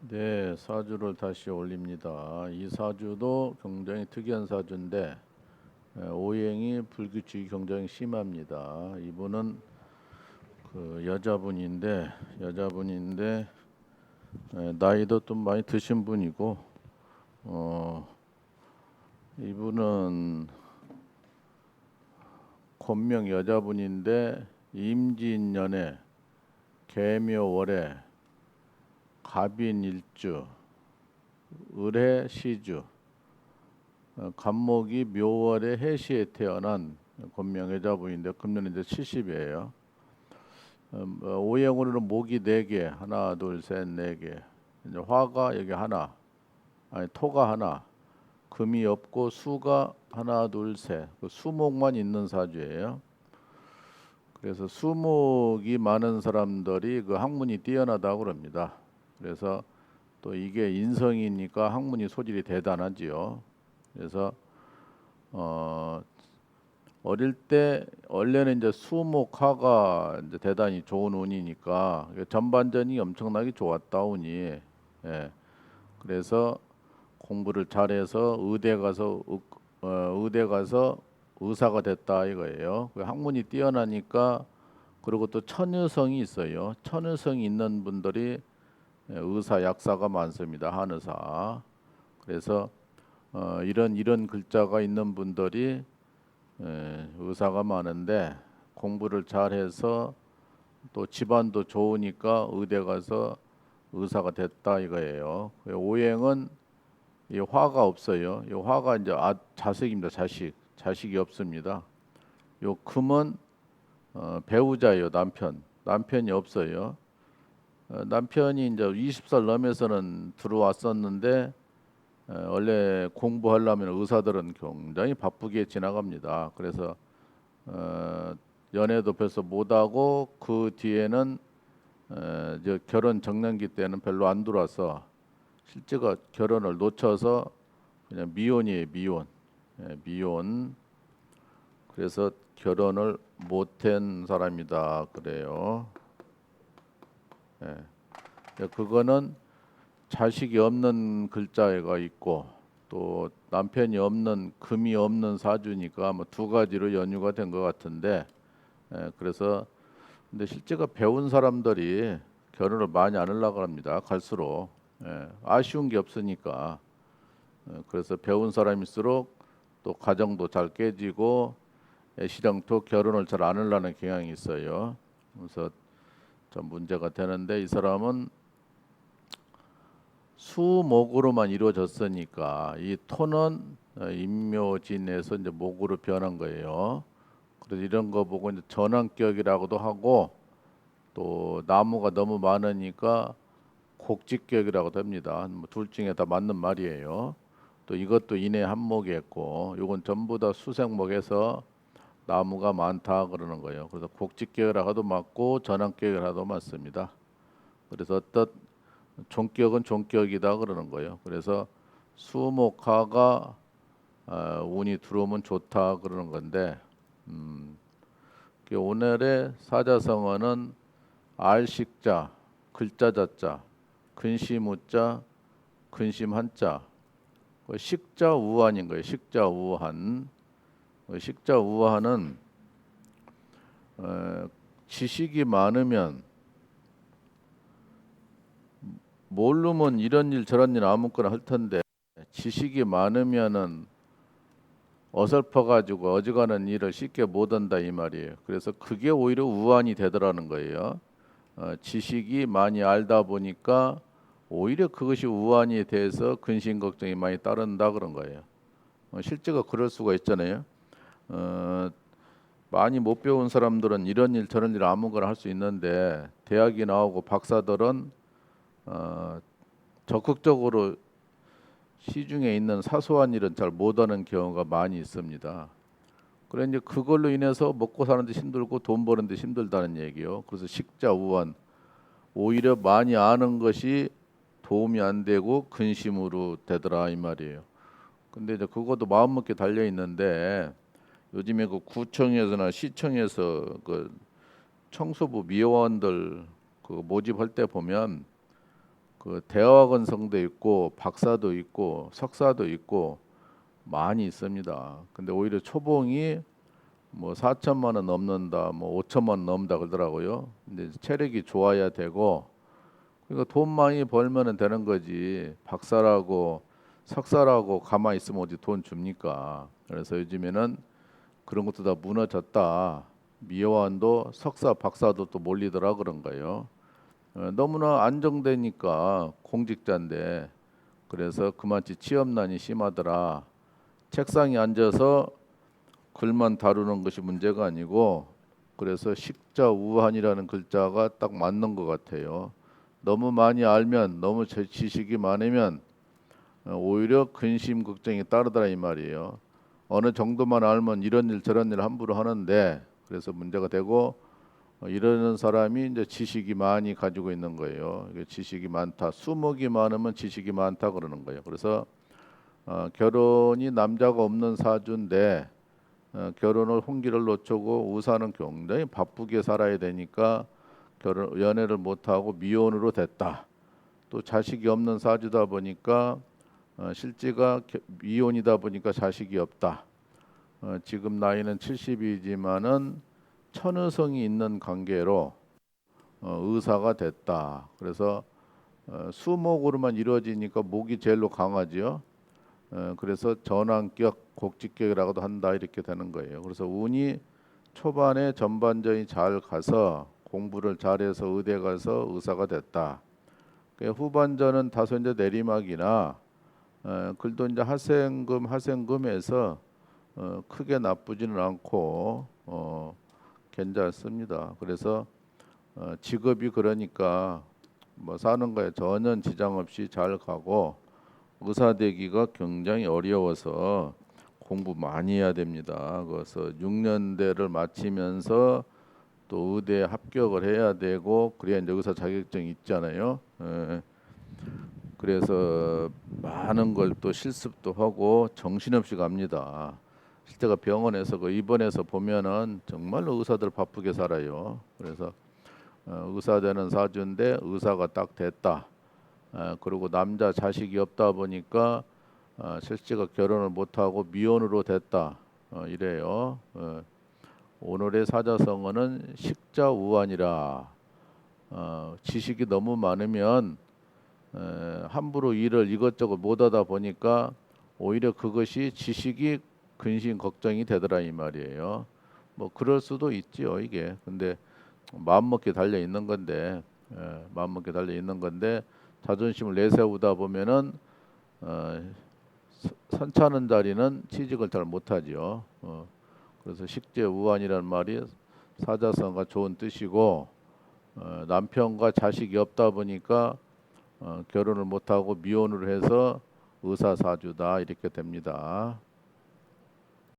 네, 사주를 다시 올립니다. 이 사주도 굉장히 특이한 사주인데 에, 오행이 불규칙이 굉장히 심합니다. 이분은 그 여자분인데 여자분인데 에, 나이도 좀 많이 드신 분이고 어 이분은 권명 여자분인데 임진년에 개묘월에 갑인일주, 을해 시주, 어, 간목이 묘월에 해시에 태어난 권명 여자분인데 금년 이제 70이에요. 어, 오행으로는 목이 네 개, 하나, 둘, 셋, 네 개. 이제 화가 여기 하나, 아니 토가 하나, 금이 없고 수가 하나, 둘, 셋. 그 수목만 있는 사주예요. 그래서 수목이 많은 사람들이 그 학문이 뛰어나다고 그럽니다. 그래서 또 이게 인성이니까 학문이 소질이 대단하지요. 그래서 어 어릴 때 원래는 이제 수목화가 이제 대단히 좋은 운이니까 전반전이 엄청나게 좋았다 운이. 예. 그래서 공부를 잘해서 의대 가서 의- 어, 의대 가서 의사가 됐다 이거예요. 그 학문이 뛰어나니까 그리고 또 천유성이 있어요. 천유성이 있는 분들이 예, 의사 약사가 많습니다. 한의사. 그래서 어, 이런 이런 글자가 있는 분들이 예, 의사가 많은데 공부를 잘해서 또 집안도 좋으니까 의대 가서 의사가 됐다 이거예요. 그 오행은 이 화가 없어요. 이 화가 이제 아, 자식입니다. 자식. 자식이 없습니다. 요 금은 어, 배우자예요. 남편. 남편이 없어요. 어, 남편이 이제 20살 넘어서는 들어왔었는데 어, 원래 공부하려면 의사들은 굉장히 바쁘게 지나갑니다. 그래서 어, 연애도 벌써 못하고 그 뒤에는 어, 저 결혼 정년기 때는 별로 안 들어와서 실제가 결혼을 놓쳐서 그냥 미혼이에요 미혼 예, 미혼 그래서 결혼을 못한 사람이다 그래요. 예. 예, 그거는 자식이 없는 글자가 있고 또 남편이 없는 금이 없는 사주니까 뭐 두 가지로 연유가 된 것 같은데 예, 그래서 근데 실제가 배운 사람들이 결혼을 많이 안 하려고 합니다. 갈수록 예, 아쉬운 게 없으니까 예, 그래서 배운 사람일수록 또 가정도 잘 깨지고 애시당토 결혼을 잘 안 하려는 경향이 있어요. 그래서 좀 문제가 되는데 이 사람은 수목으로만 이루어졌으니까 이 토는 어, 임묘진에서 이제 목으로 변한 거예요. 그래서 이런 거 보고 이제 전환격이라고도 하고 또 나무가 너무 많으니까 곡직격이라고도 합니다. 뭐둘 중에 다 맞는 말이에요. 또 이것도 인해 한목이었고 이건 전부 다 수생목에서 나무가 많다 그러는 거예요. 그래서 곡직격이라고도 맞고 전환격이라도 맞습니다. 그래서 어떤 종격은 종격이다 그러는 거예요. 그래서 수목화가 어, 운이 들어오면 좋다 그러는 건데 음, 그 오늘의 사자성어는 알식자, 글자 자자, 근심우자, 근심 한자, 그 식자 우한인 거예요. 식자 우한. 그 식자 우한은 어, 지식이 많으면 모르면 이런 일 저런 일 아무거나 할 텐데 지식이 많으면은 어설퍼 가지고 어지간한 일을 쉽게 못 한다 이 말이에요. 그래서 그게 오히려 우환이 되더라는 거예요. 어, 지식이 많이 알다 보니까 오히려 그것이 우환이 돼서 근심 걱정이 많이 따른다 그런 거예요. 어, 실제가 그럴 수가 있잖아요. 어, 많이 못 배운 사람들은 이런 일 저런 일 아무거나 할 수 있는데 대학이 나오고 박사들은 어, 적극적으로 시중에 있는 사소한 일은 잘 못하는 경우가 많이 있습니다. 그래 이제 그걸로 인해서 먹고 사는데 힘들고 돈 버는데 힘들다는 얘기요. 그래서 식자 우한 오히려 많이 아는 것이 도움이 안 되고 근심으로 되더라 이 말이에요. 근데 이제 그것도 마음먹기 달려 있는데 요즘에 그 구청에서나 시청에서 그 청소부 미화원들 그 모집할 때 보면 그그 대학원생도 있고 박사도 있고 석사도 있고 많이 있습니다. 근데 오히려 초봉이 뭐 4천만 원 넘는다, 뭐 5천만 원 넘는다 그러더라고요. 근데 체력이 좋아야 되고 그러니까 돈 많이 벌면은 되는 거지. 박사라고 석사라고 가만히 있으면 어디 돈 줍니까? 그래서 요즘에는 그런 것도 다 무너졌다. 미화원도 석사, 박사도 또 몰리더라 그런 거예요. 어, 너무나 안정되니까 공직자인데 그래서 그만치 취업난이 심하더라. 책상에 앉아서 글만 다루는 것이 문제가 아니고 그래서 식자 우한이라는 글자가 딱 맞는 것 같아요. 너무 많이 알면 너무 제 지식이 많으면 어, 오히려 근심 걱정이 따르더라 이 말이에요. 어느 정도만 알면 이런 일 저런 일 함부로 하는데 그래서 문제가 되고 어, 이러는 사람이 이제 지식이 많이 가지고 있는 거예요. 지식이 많다. 수목이 많으면 지식이 많다 그러는 거예요. 그래서 어, 결혼이 남자가 없는 사주인데 어, 결혼을 홍기를 놓치고 우사는 굉장히 바쁘게 살아야 되니까 결혼 연애를 못 하고 미혼으로 됐다. 또 자식이 없는 사주다 보니까 어, 실제가 겨- 미혼이다 보니까 자식이 없다. 어, 지금 나이는 70이지만은 천의성이 있는 관계로 어, 의사가 됐다. 그래서 어, 수목으로만 이루어지니까 목이 제일로 강하지요. 어, 그래서 전환격, 곡직격이라고도 한다 이렇게 되는 거예요. 그래서 운이 초반에 전반전이 잘 가서 공부를 잘해서 의대 가서 의사가 됐다. 그 후반전은 다소 이제 내리막이나 어, 글도 이제 하생금 하생금에서 어, 크게 나쁘지는 않고 어, 괜찮습니다. 그래서 어, 직업이 그러니까 뭐 사는 거에 전혀 지장 없이 잘 가고 의사 되기가 굉장히 어려워서 공부 많이 해야 됩니다. 그래서 6년대를 마치면서 또 의대 합격을 해야 되고 그래야 이제 의사 자격증이 있잖아요. 예. 그래서 많은 걸 또 실습도 하고 정신없이 갑니다. 실제가 병원에서 그 입원해서 보면은 정말로 의사들 바쁘게 살아요. 그래서 어, 의사 되는 사주인데 의사가 딱 됐다. 어, 그리고 남자 자식이 없다 보니까 어, 실제가 결혼을 못 하고 미혼으로 됐다. 어, 이래요. 어, 오늘의 사자성어는 식자우환이라. 어, 지식이 너무 많으면 에, 함부로 일을 이것저것 못하다 보니까 오히려 그것이 지식이 근심 걱정이 되더라 이 말이에요. 뭐 그럴 수도 있지요 이게. 근데 마음 먹기 달려 있는 건데 에, 마음 먹기 달려 있는 건데 자존심을 내세우다 보면은 어, 서- 선차는 자리는 취직을 잘 못하지요. 어, 그래서 식재우환이라는 말이 사자성어가 좋은 뜻이고 어, 남편과 자식이 없다 보니까 어, 결혼을 못하고 미혼을 해서 의사사주다 이렇게 됩니다.